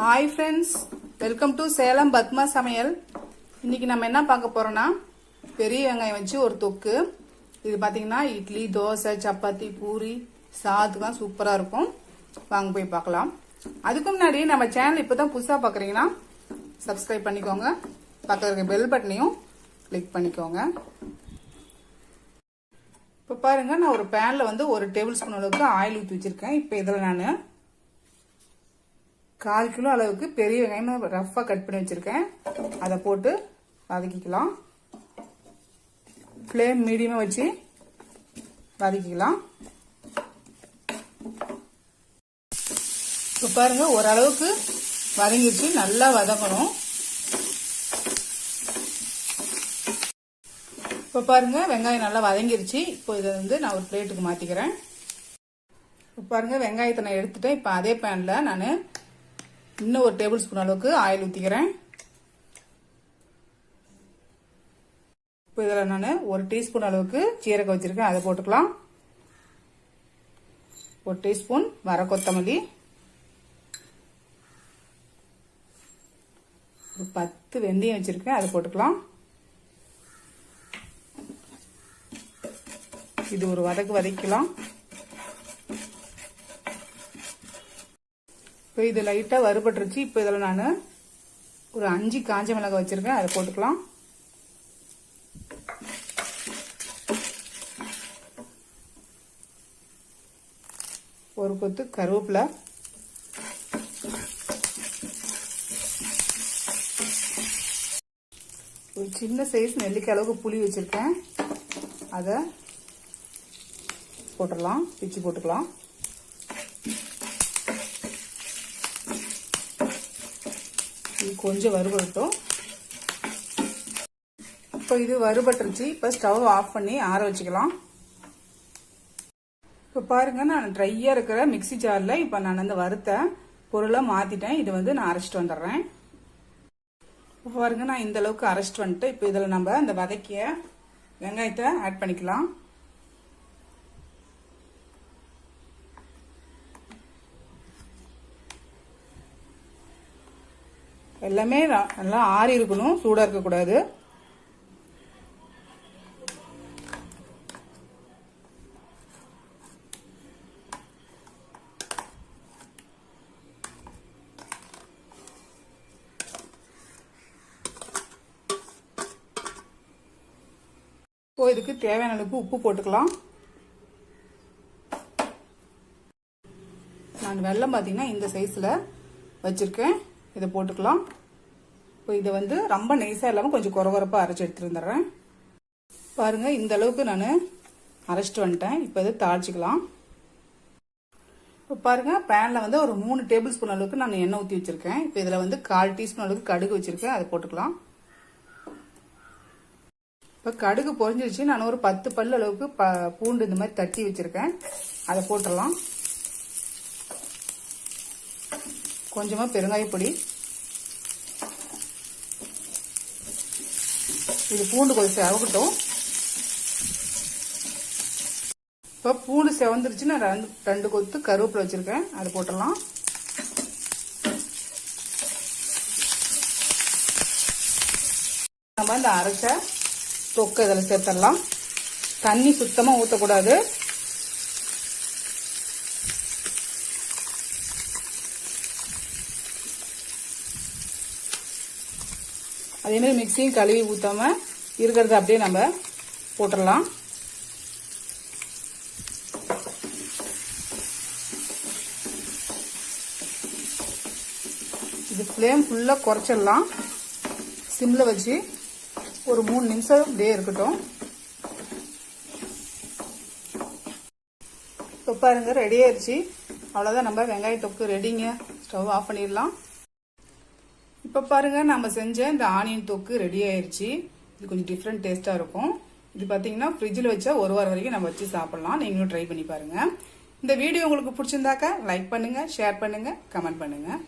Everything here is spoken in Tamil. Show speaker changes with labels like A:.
A: Hi friends welcome to Salem Padma சமையல் இன்னைக்கு நம்ம என்ன பார்க்க போறோம்னா பெரிய வெங்காயம் வச்சு ஒரு தொக்கு. இது பார்த்தீங்கன்னா இட்லி தோசை சப்பாத்தி பூரி சாதத்துக்குலாம் சூப்பராக இருக்கும். வாங்க போய் பார்க்கலாம். அதுக்கு முன்னாடி நம்ம சேனல் இப்போ தான் புதுசாக பார்க்குறீங்கன்னா சப்ஸ்கிரைப் பண்ணிக்கோங்க. பக்கத்தில் இருக்க பெல் பட்டனையும் கிளிக் பண்ணிக்கோங்க. இப்போ பாருங்க நான் ஒரு பேனில் வந்து ஒரு டேபிள் ஸ்பூன் அளவுக்கு ஆயில் ஊற்றி வச்சிருக்கேன். இப்போ இதில் நான் கால் கிலோ அளவுக்கு பெரிய வெங்காயம் ரஃப்பாக கட் பண்ணி வச்சுருக்கேன். அதை போட்டு வதக்கிக்கலாம். ஃப்ளேம் மீடியமாக வச்சு வதக்கிக்கலாம். இப்போ பாருங்க ஓரளவுக்கு வதங்கிச்சு நல்லா வதங்கணும் இப்போ பாருங்க வெங்காயம் நல்லா வதங்கிருச்சு. இப்போ இதை வந்து நான் ஒரு பிளேட்டுக்கு மாற்றிக்கிறேன் இப்போ பாருங்க வெங்காயத்தை நான் எடுத்துட்டேன். இப்போ அதே பேனில் நான் இன்னும் ஒரு டேபிள் ஸ்பூன் அளவுக்கு ஆயில் ஊற்றிக்கிறேன் இப்போ இதில் நான் ஒரு டீஸ்பூன் அளவுக்கு சீரகம் வச்சுருக்கேன். அதை போட்டுக்கலாம். ஒரு டீஸ்பூன் வர கொத்தமல்லி. ஒரு பத்து வெந்தயம் வச்சுருக்கேன். அதை போட்டுக்கலாம். இது ஒரு வதக்கு வதக்கலாம். இப்போ இது லைட்டாக வறுபட்டுருச்சு. இப்போ இதில் நான் ஒரு அஞ்சு காஞ்ச மிளகாய் வச்சுருக்கேன். அதை போட்டுக்கலாம். ஒரு கொத்து கருவேப்பிலை. ஒரு சின்ன சைஸ் நெல்லிக்காய் அளவுக்கு புளி வச்சுருக்கேன். அதை போட்டுடலாம். பிச்சு போட்டுக்கலாம். இது கொஞ்சம் வறுபடட்டும். இப்போ இது வறுபட்டுருச்சு. இப்போ ஸ்டவ் ஆஃப் பண்ணி ஆற வச்சுக்கலாம். இப்போ பாருங்க நான் ட்ரையாக இருக்கிற மிக்சி ஜாரில் இப்போ நான் அந்த வறுத்த பொருளை மாற்றிட்டேன் இது வந்து நான் அரைச்சிட்டு வந்துடுறேன். இப்போ பாருங்க நான் இந்த அளவுக்கு அரைச்சிட்டு வந்துட்டு இப்போ இதில் நம்ம அந்த வதக்கிய வெங்காயத்தை ஆட் பண்ணிக்கலாம். எல்லாமே நல்லா ஆறி இருக்கணும் சூடாக இருக்கக்கூடாது இப்போ இதுக்கு தேவையான அளவுக்கு உப்பு போட்டுக்கலாம். நான் வெள்ளம் பார்த்தீங்கன்னா இந்த சைஸில் வச்சுருக்கேன். இதை போட்டுக்கலாம். இப்போ இதை வந்து ரொம்ப நைஸாக இல்லாமல் கொஞ்சம் குறகுறப்பாக அரைச்சி எடுத்துட்டு வந்துடுறேன் பாருங்கள் இந்த அளவுக்கு நான் அரைச்சிட்டு வந்துட்டேன். இப்போ இதை தாளிச்சிக்கலாம். இப்போ பாருங்கள் பேனில் வந்து ஒரு மூணு டேபிள் ஸ்பூன் அளவுக்கு நான் எண்ணெய் ஊற்றி வச்சுருக்கேன். இப்போ இதில் வந்து கால் டீஸ்பூன் அளவுக்கு கடுகு வச்சுருக்கேன். அதை போட்டுக்கலாம். இப்போ கடுகு பொறிஞ்சிருச்சு நான் ஒரு பத்து பல்லு அளவுக்கு ப பூண்டு இந்த மாதிரி தட்டி வச்சுருக்கேன். அதை போட்டுடலாம். கொஞ்சமாக பெருங்காயப்பொடி இது பூண்டு கொஞ்சம் செவக்கட்டும். இப்போ பூண்டு செவந்துருச்சு நான் ரெண்டு ரெண்டு கொத்து கருவேப்பிலை வச்சுருக்கேன். அதை போட்டுடலாம். நம்ம இந்த அரைச்ச தொக்கை இதில் சேர்த்துடலாம். தண்ணி சுத்தமாக ஊற்றக்கூடாது அதேமாதிரி மிக்சியும் கழுவி ஊற்றாம இருக்கிறத அப்படியே நம்ம போட்டுடலாம் இது ஃப்ளேம் ஃபுல்லாக குறைச்சிடலாம். சிம்மில் வச்சு ஒரு மூணு நிமிஷம் அப்படியே இருக்கட்டும். இப்போ பாருங்க ரெடி ஆயிடுச்சு அவ்வளோதான் நம்ம வெங்காய தொக்கு ரெடிங்க ஸ்டவ் ஆஃப் பண்ணிடலாம். இப்போ பாருங்கள் நம்ம செஞ்ச இந்த ஆனியன் தொக்கு ரெடி ஆயிடுச்சு இது கொஞ்சம் டிஃப்ரெண்ட் டேஸ்ட்டாக இருக்கும். இது பார்த்தீங்கன்னா ஃப்ரிட்ஜில் வச்சா ஒரு வாரம் வரைக்கும் நம்ம வச்சு சாப்பிட்லாம். நீங்களும் ட்ரை பண்ணி பாருங்கள் இந்த வீடியோ உங்களுக்கு பிடிச்சிருந்தாக்கா லைக் பண்ணுங்கள் ஷேர் பண்ணுங்கள் கமெண்ட் பண்ணுங்கள்